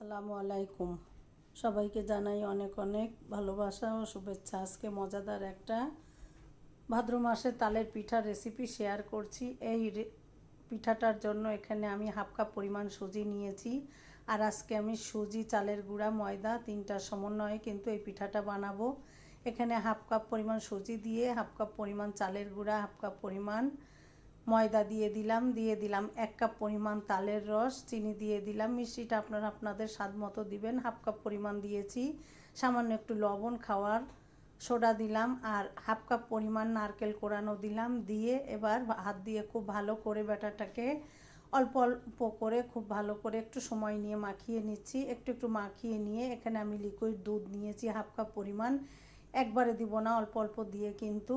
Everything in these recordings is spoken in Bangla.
আসসালামু আলাইকুম। সবাইকে জানাই অনেক অনেক ভালোবাসা ও শুভেচ্ছা। আজকে মজাদার একটা ভাদ্র মাসে তালের পিঠার রেসিপি শেয়ার করছি। এই পিঠাটার জন্য এখানে আমি হাফ কাপ পরিমাণ সুজি নিয়েছি। আর আজকে আমি সুজি, চালের গুঁড়া, ময়দা তিনটার সমন্বয়ে কিন্তু এই পিঠাটা বানাবো। এখানে হাফ কাপ পরিমাণ সুজি দিয়ে হাফ কাপ পরিমাণ চালের গুঁড়া হাফ কাপ পরিমাণ ময়দা দিয়ে দিলাম দিয়ে দিলাম এক কাপ পরিমাণ তালের রস, চিনি দিয়ে দিলাম। মিষ্টিটা আপনারা আপনাদের স্বাদ মতো দিবেন। হাফ কাপ পরিমাণ দিয়েছি। সামান্য একটু লবণ খাওয়ার সোডা দিলাম আর হাফ কাপ পরিমাণ নারকেল কোরানো দিলাম। দিয়ে এবার হাত দিয়ে খুব ভালো করে ব্যাটারটাকে অল্প অল্প করে, খুব ভালো করে একটু সময় নিয়ে মাখিয়ে নিচ্ছি। একটু একটু মাখিয়ে নিয়ে এখানে আমি লিকুইড দুধ নিয়েছি হাফ কাপ পরিমাণ। একবারে দিব না, অল্প অল্প দিয়ে কিন্তু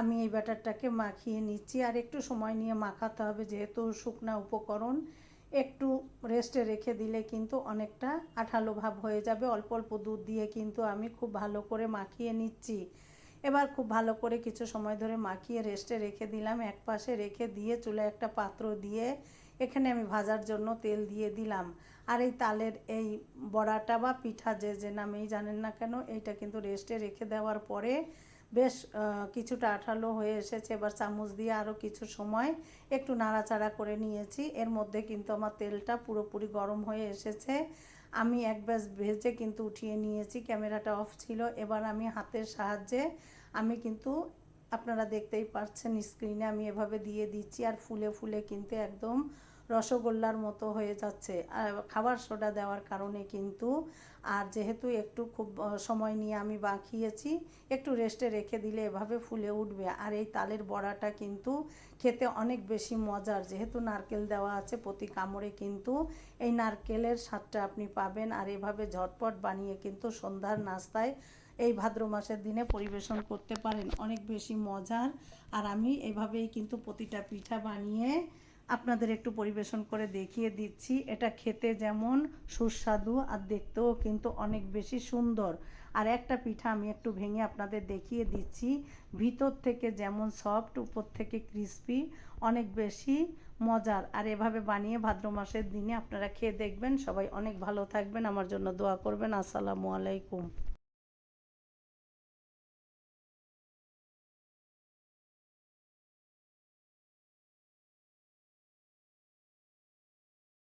আমি এই ব্যাটারটাকে মাখিয়ে নিচ্ছি। আর একটু সময় নিয়ে মাখাতে হবে, যেহেতু শুকনা উপকরণ। একটু রেস্টে রেখে দিলে কিন্তু অনেকটা আঠালো ভাব হয়ে যাবে। অল্প অল্প দুধ দিয়ে কিন্তু আমি খুব ভালো করে মাখিয়ে নিচ্ছি। এবার খুব ভালো করে কিছু সময় ধরে মাখিয়ে রেস্টে রেখে দিলাম। এক পাশে রেখে দিয়ে চুলে একটা পাত্র দিয়ে এখানে আমি ভাজার জন্য তেল দিয়ে দিলাম। আর এই তালের এই বড়াটা বা পিঠা যে যে নামেই জানেন না কেন, এইটা কিন্তু রেস্টে রেখে দেওয়ার পরে বেশ কিছুটা আঠালো হয়ে এসেছে। এবার চামচ দিয়ে আরও কিছু সময় একটু নাড়াচাড়া করে নিয়েছি। এর মধ্যে কিন্তু আমার তেলটা পুরোপুরি গরম হয়ে এসেছে। আমি এক ব্যাস ভেজে কিন্তু উঠিয়ে নিয়েছি, ক্যামেরাটা অফ ছিল। এবার আমি হাতের সাহায্যে আমি কিন্তু, আপনারা দেখতেই পাচ্ছেন স্ক্রিনে, আমি এভাবে দিয়ে দিচ্ছি আর ফুলে ফুলে কিন্তু একদম রসগোল্লার মতো হয়ে যাচ্ছে। আর খাবার সোডা দেওয়ার কারণে কিন্তু আর যেহেতু একটু খুব সময় নিয়ে আমি বাঁকিয়েছি একটু রেস্টে রেখে দিলে এভাবে ফুলে উঠবে। আর এই তালের বড়াটা কিন্তু খেতে অনেক বেশি মজার। যেহেতু নারকেল দেওয়া আছে প্রতি কামড়ে কিন্তু এই নারকেলের স্বাদটা আপনি পাবেন। আর এভাবে ঝটপট বানিয়ে কিন্তু সন্ধ্যার নাস্তায় এই ভাদ্র মাসের দিনে পরিবেশন করতে পারেন। অনেক বেশি মজার। আর আমি এভাবেই কিন্তু প্রতিটা পিঠা বানিয়ে আপনাদের একটু পরিবেশন করে দেখিয়ে দিচ্ছি। এটা খেতে যেমন সুস্বাদু আর দেখতেও কিন্তু অনেক বেশি সুন্দর। আর একটা পিঠা আমি একটু ভেঙে আপনাদের দেখিয়ে দিচ্ছি। ভিতর থেকে যেমন সফট উপর থেকে ক্রিস্পি অনেক বেশি মজার। আর এভাবে বানিয়ে ভাদ্র মাসের দিনে আপনারা খেয়ে দেখবেন। সবাই অনেক ভালো থাকবেন। আমার জন্য দোয়া করবেন। আসসালামু আলাইকুম।